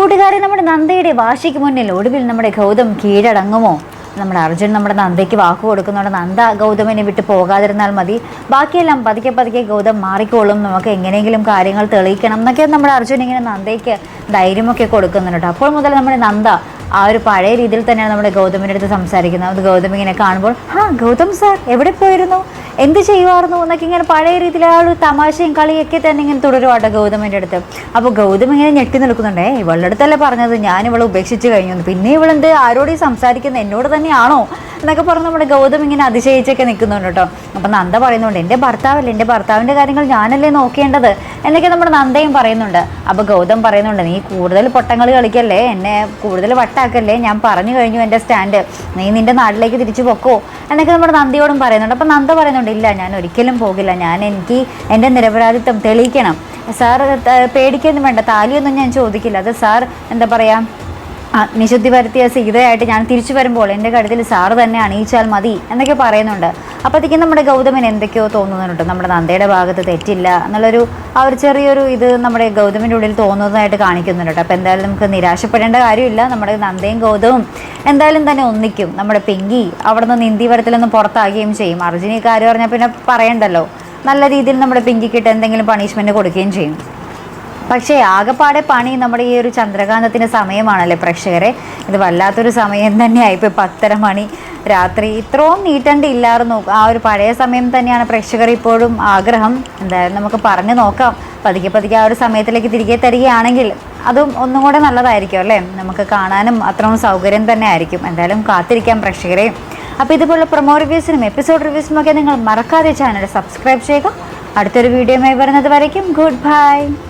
കൂട്ടുകാരെ നമ്മുടെ നന്ദയുടെ വാശിക്ക് മുന്നിൽ ഒടുവിൽ നമ്മുടെ ഗൗതം കീഴടങ്ങുമോ? നമ്മുടെ അർജുൻ നമ്മുടെ നന്ദയ്ക്ക് വാക്ക് കൊടുക്കുന്നുണ്ട്. നന്ദ ഗൗതമിനെ വിട്ട് പോകാതിരുന്നാൽ മതി. ബാക്കിയെല്ലാം പതുക്കെ പതുക്കെ ഗൗതം മാറിക്കോളും. നമുക്ക് എങ്ങനെയെങ്കിലും കാര്യങ്ങൾ തെളിയിക്കണം എന്നൊക്കെ നമ്മുടെ അർജുൻ ഇങ്ങനെ നന്ദയ്ക്ക് ധൈര്യമൊക്കെ കൊടുക്കുന്നുണ്ട്. അപ്പോൾ മുതൽ നമ്മുടെ നന്ദ ആ ഒരു പഴയ രീതിയിൽ തന്നെയാണ് നമ്മുടെ ഗൗതമിന്റെ അടുത്ത് സംസാരിക്കുന്നത്. ഗൗതം ഇങ്ങനെ കാണുമ്പോൾ ആ ഗൗതം സാർ എവിടെ പോയിരുന്നു? എന്ത് ചെയ്യുമായിരുന്നു എന്നൊക്കെ ഇങ്ങനെ പഴയ രീതിയിൽ ആ ഒരു തമാശയും കളിയൊക്കെ തന്നെ ഇങ്ങനെ തുടരുവാട്ടോ ഗൗതമിന്റെ അടുത്ത്. അപ്പോൾ ഗൗതം ഇങ്ങനെ ഞെട്ടി നിൽക്കുന്നുണ്ടേ. ഇവളുടെ അടുത്തല്ലേ പറഞ്ഞത്? ഞാൻ ഇവളെ ഉപേക്ഷിച്ച് കഴിഞ്ഞു. പിന്നെ ഇവളെന്ത് ആരോടും സംസാരിക്കുന്നത് എന്നോട് തന്നെയാണോ? എന്നൊക്കെ പറഞ്ഞ് നമ്മുടെ ഗൗതം ഇങ്ങനെ അതിശയിച്ചൊക്കെ നിൽക്കുന്നുണ്ട് കേട്ടോ. അപ്പം നന്ദ പറയുന്നുണ്ട് എന്റെ ഭർത്താവല്ലേ? എന്റെ ഭർത്താവിന്റെ കാര്യങ്ങൾ ഞാനല്ലേ നോക്കേണ്ടത്? എന്നൊക്കെ നമ്മുടെ നന്ദയും പറയുന്നുണ്ട്. അപ്പോൾ ഗൗതം പറയുന്നുണ്ട് നീ കൂടുതൽ പൊട്ടങ്ങൾ കളിക്കല്ലേ? എന്നെ കൂടുതൽ വട്ടാക്കല്ലേ? ഞാൻ പറഞ്ഞു കഴിഞ്ഞു എന്റെ സ്റ്റാൻഡ്. നീ നിന്റെ നാട്ടിലേക്ക് തിരിച്ചു പൊക്കോ? എന്നൊക്കെ നമ്മുടെ നന്ദിയോടും പറയുന്നുണ്ട്. അപ്പം നന്ദ പറയുന്നുണ്ട് ഇല്ല ഞാൻ ഒരിക്കലും പോകില്ല. ഞാൻ എനിക്ക് എന്റെ നിരപരാധിത്വം തെളിയിക്കണം. സാർ പേടിക്കൊന്നും വേണ്ട. താലിയൊന്നും ഞാൻ ചോദിക്കില്ല. അത് സാർ എന്താ പറയുക അഗ്നിശുദ്ധി വരുത്തിയ സീതയായിട്ട് ഞാൻ തിരിച്ചു വരുമ്പോൾ എന്റെ കഴുത്തിൽ സാറ് തന്നെ അണിയിച്ചാൽ മതി എന്നൊക്കെ പറയുന്നുണ്ട്. അപ്പോഴത്തേക്കും നമ്മുടെ ഗൗതമൻ എന്തൊക്കെയോ തോന്നുന്നുണ്ട്. നമ്മുടെ നന്ദയുടെ ഭാഗത്ത് തെറ്റില്ല എന്നുള്ളൊരു ആ ഒരു ചെറിയൊരു ഇത് നമ്മുടെ ഗൗതമിന്റെ ഉള്ളിൽ തോന്നുന്നതായിട്ട് കാണിക്കുന്നുണ്ട് അപ്പോൾ എന്തായാലും നമുക്ക് നിരാശപ്പെടേണ്ട കാര്യമില്ല. നമ്മുടെ നന്ദയും ഗൗതവും എന്തായാലും തന്നെ ഒന്നിക്കും. നമ്മുടെ പിങ്കി അവിടെ നിന്ന് നിന്ദി വരത്തിൽ നിന്ന് പുറത്താകുകയും ചെയ്യും. അർജുനി കാര്യം പറഞ്ഞാൽ പിന്നെ പറയണ്ടല്ലോ. നല്ല രീതിയിൽ നമ്മുടെ പിങ്കിക്കിട്ട് എന്തെങ്കിലും പണിഷ്മെന്റ് കൊടുക്കുകയും ചെയ്യും. പക്ഷേ ആകെപ്പാടെ പണി നമ്മുടെ ഈ ഒരു ചന്ദ്രകാന്തത്തിന്റെ സമയമാണല്ലേ പ്രേക്ഷകരെ? ഇത് വല്ലാത്തൊരു സമയം തന്നെയായി. ഇപ്പോൾ പത്തര മണി രാത്രി ഇത്രയും നീട്ടേണ്ടിയില്ലായിരുന്നു ആ ഒരു പഴയ സമയം തന്നെയാണ് പ്രേക്ഷകർ ഇപ്പോഴും ആഗ്രഹം. എന്തായാലും നമുക്ക് പറഞ്ഞു നോക്കാം. പതുക്കെ പതുക്കെ ആ ഒരു സമയത്തിലേക്ക് തിരികെ തരികയാണെങ്കിൽ അതും ഒന്നും കൂടെ നല്ലതായിരിക്കും അല്ലേ? നമുക്ക് കാണാനും അത്രയും സൗകര്യം തന്നെ ആയിരിക്കും. എന്തായാലും കാത്തിരിക്കാം പ്രേക്ഷകരെ. അപ്പോൾ ഇതുപോലുള്ള പ്രൊമോ റിവ്യൂസിനും എപ്പിസോഡ് റിവ്യൂസിനും ഒക്കെ നിങ്ങൾ മറക്കാതെ ചാനൽ സബ്സ്ക്രൈബ് ചെയ്യുക. അടുത്തൊരു വീഡിയോയുമായി വരുന്നത് വരയ്ക്കും. Good bye.